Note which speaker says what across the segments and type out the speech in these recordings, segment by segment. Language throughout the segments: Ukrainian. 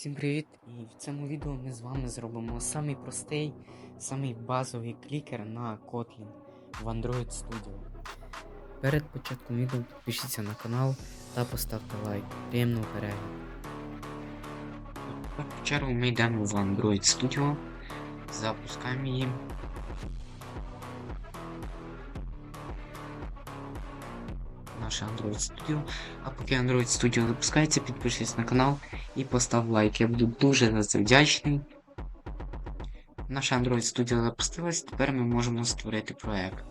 Speaker 1: Всім привіт! І в цьому відео ми з вами зробимо самий простий, самий базовий клікер на Kotlin в Android Studio. Перед початком відео підпишіться на канал та поставте лайк. Приємного перегляду. В чергу ми йдемо в Android Studio, запускаємо її. Наше Android Studio. А поки Android Studio запускається, підпишись на канал і постав лайк. Я буду дуже за це вдячний. Наша Android Studio запустилась, тепер ми можемо створити проект.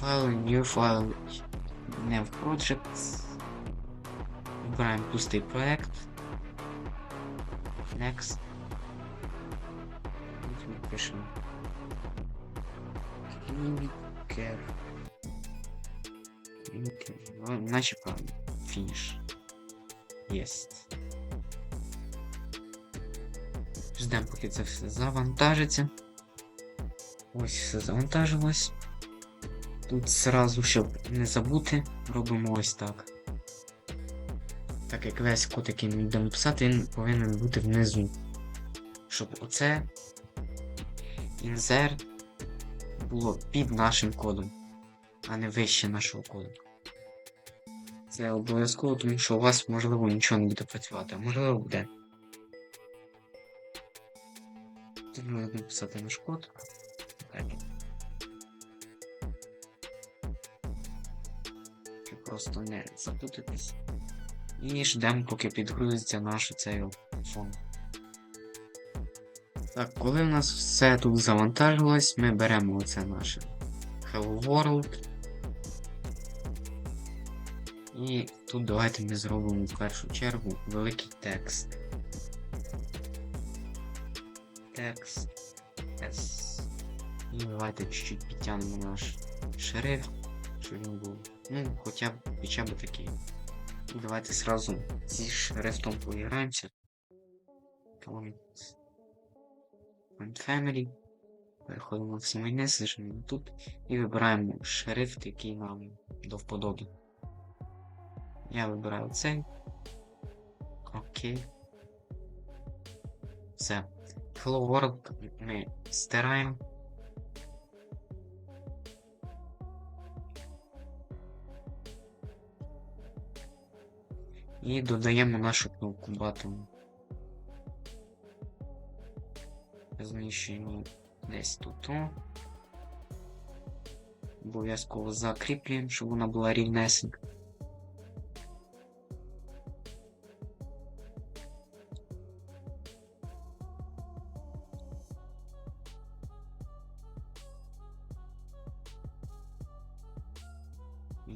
Speaker 1: Файл, New File, в Projects. Вибираємо пустий проект. Next. Пишемо. Clicker. Ну, Наче правильно. Фініш. Єсть. Ждемо, поки це все завантажиться. Ось все завантажилось. Тут зразу, щоб не забути, робимо ось так. Так як весь код, який ми будемо писати, він повинен бути внизу. Щоб оце інзерт було під нашим кодом, а не вище нашого коду. Це обов'язково, тому що у вас, можливо, нічого не буде працювати, а можливо буде. Тут можна написати наш код. Щоб просто не запутатись. І ждемо, поки підгрузиться наш цей фон. Так, коли в нас все тут завантажилось, ми беремо оце наше Hello World. І тут давайте ми зробимо в першу чергу великий текст. Текст S. І давайте чуть-чуть підтягнемо наш шрифт, щоб він був. Ну, хоча б хоча б такий. І давайте зразу зі шрифтом поіграємося. Font. Family. Переходимо в самий низ, зажимаємо тут і вибираємо шрифт, який нам до вподоби. Я вибираю цей. Окей. Все. Hello World ми стираємо. І додаємо нашу кнопку Button. Розміщуємо десь тут. Обов'язково закріплюємо, щоб вона була рівнесенька.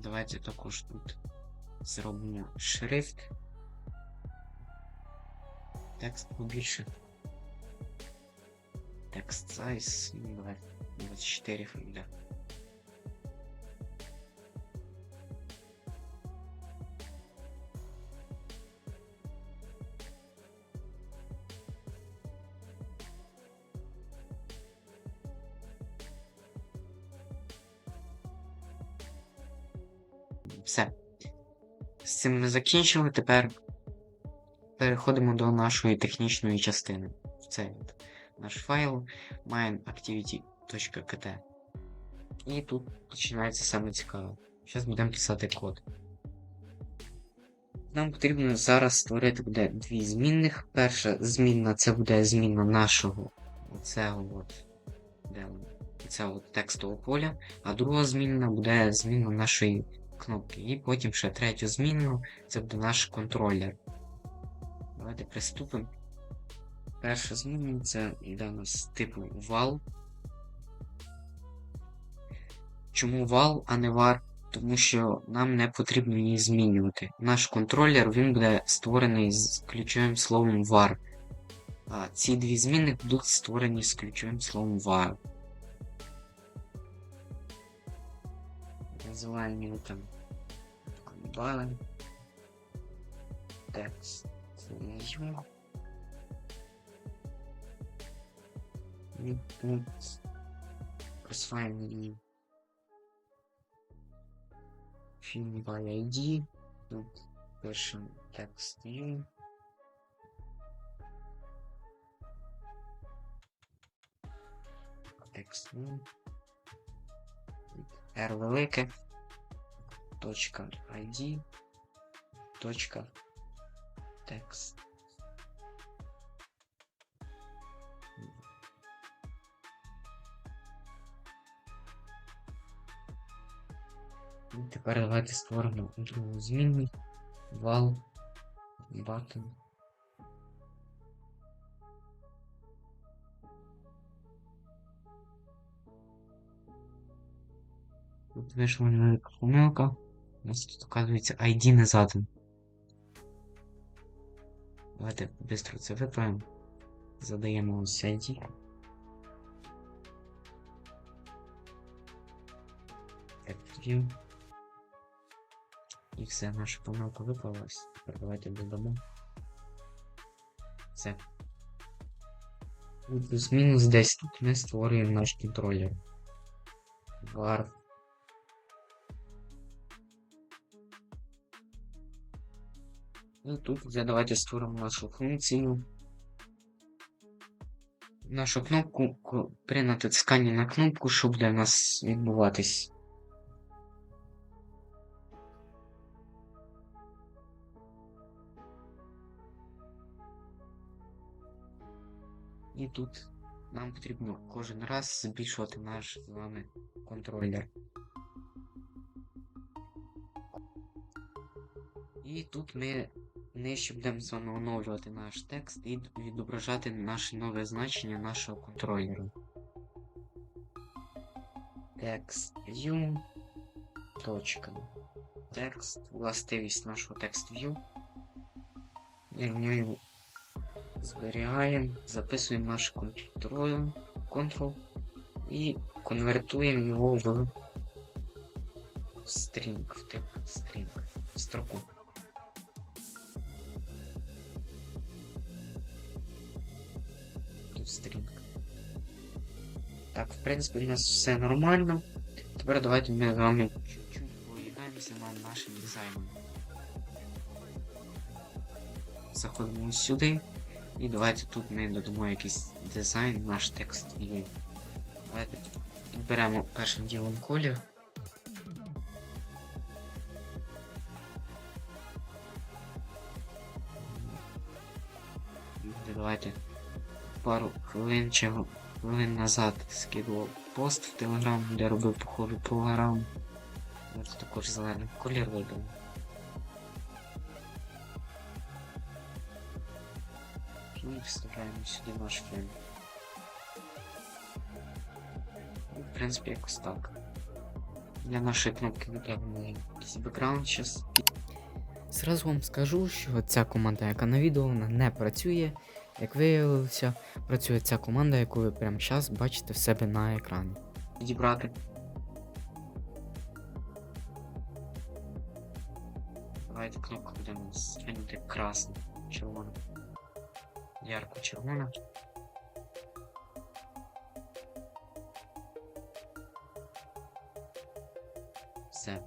Speaker 1: Давайте також тут зробимо шрифт. Текст побільше. Текст size, ну, 24 буде. З цим ми закінчили. Тепер переходимо до нашої технічної частини. Це от наш файл mineactivity.kt. І тут починається саме цікаве. Зараз будемо писати код. Нам потрібно зараз створити буде дві змінних. Перша змінна це буде зміна нашого оцього от, де воно? цього текстового поля, а друга змінна буде зміна нашої кнопки. І потім ще третю змінну, це буде наш контролер. Давайте приступимо. Перша зміна це йде у нас типу val. Чому val, а не var? Тому що нам не потрібно її змінювати. Наш контролер він буде створений з ключовим словом var. А ці дві зміни будуть створені з ключовим словом var. называем там баллом. Ну, ну, текст. снизу. Присваиваем фильм Балла ID. Тут пишем текст Текст R велике. Точка ID. Точка текст. І давайте створимо другу змінну. Вал. Button. Тут вийшла невелика помилка. У нас тут оказується ID не задан. Давайте швидко це виправимо. Задаємо ось ID. Active. І все, наша помилка. Тепер давайте додамо. Все. Плюс-мінус десь тут ми створюємо наш контролер. var І тут вже давайте створимо нашу функцію. Нашу кнопку при натисканні на кнопку, що буде в нас відбуватись. І тут нам потрібно кожен раз збільшувати наш з вами контролер. І тут ми нижче будемо з вами оновлювати наш текст і відображати наше нове значення нашого контролера. Text view. Точка. Текст. Властивість нашого text view. Рівнюємо. Зберігаємо, записуємо наш контроль, control і конвертуємо його в стрінг, в тип стрінг, строку. Так, в принципі, у нас все нормально. Тепер давайте ми з вами чуть-чуть поїдаємося над нашим дизайном. Заходимо сюди. І давайте тут ми додамо якийсь дизайн, наш текст і давайте підберемо першим ділом колір. Давайте пару хвилин чи хвилин назад скидував пост в Телеграм, де робив походу програму. Ось також зелений колір вибрав. І вставляємо сюди наш фон. Ну, В принципі, якось так. Для нашої кнопки вибираємо якийсь бекграунд зараз.
Speaker 2: Зразу вам скажу, що ця команда, яка на відео, вона не працює. Як виявилося, працює ця команда, яку ви прямо зараз бачите в себе на екрані.
Speaker 1: Відібрати. Давайте кнопку будемо змінити красну, червону. Ярко червона. Все.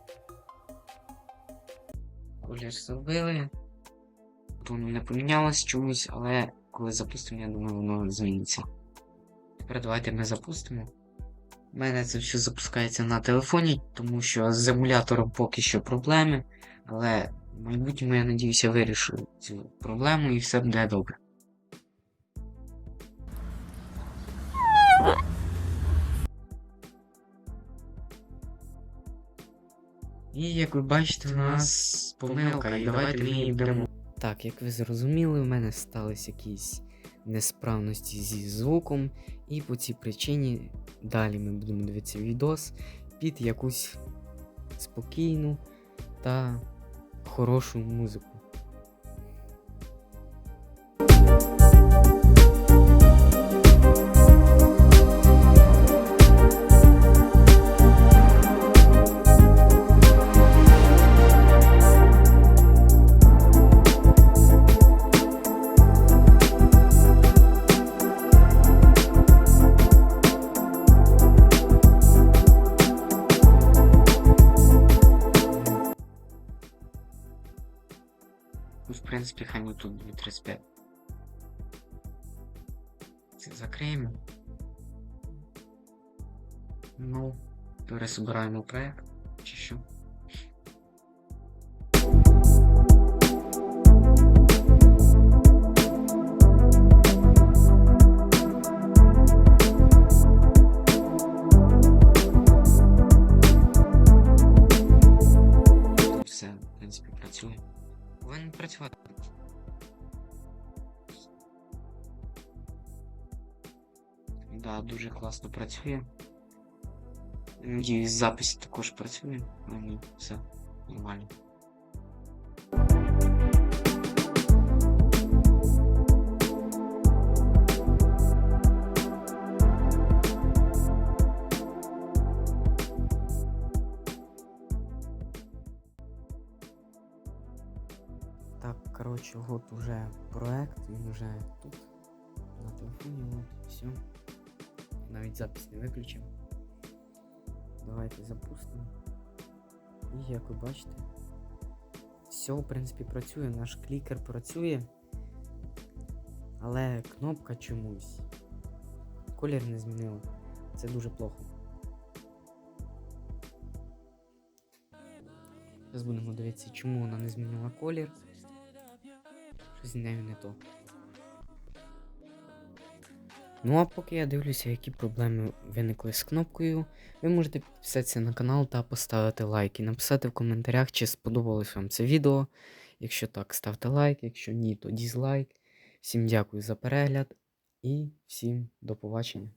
Speaker 1: Колір зробили. Воно не помінялось чомусь, але коли запустимо, я думаю, воно зміниться. Тепер давайте ми запустимо. У мене це все запускається на телефоні, тому що з емулятором поки що проблеми. Але в майбутньому, я надіюся, вирішу цю проблему і все буде добре. І як ви бачите, у нас помилка, і давайте ми її беремо.
Speaker 2: Так, як ви зрозуміли, в мене сталися якісь несправності зі звуком, і по цій причині далі ми будемо дивитися відос під якусь спокійну та хорошу музику.
Speaker 1: В принципі, хай не тут буде 35. Це закриємо. Ну, пересобираємо проект, чи що? дуже класно працює. Надіюсь, запис також працює. Ну, ні, все нормально.
Speaker 2: Так, коротше, от уже проект, він уже тут. На телефоні, от, все. Навіть запис не виключив. Давайте запустимо. І як ви бачите, все, в принципі, працює, наш клікер працює. Але кнопка чомусь. Колір не змінила. Це дуже плохо. Зараз будемо дивитися, чому вона не змінила колір. Щось з нею не то. Ну а поки я дивлюся, які проблеми виникли з кнопкою, ви можете підписатися на канал та поставити лайк і написати в коментарях, чи сподобалось вам це відео. Якщо так, ставте лайк, якщо ні, то дізлайк. Всім дякую за перегляд і всім до побачення.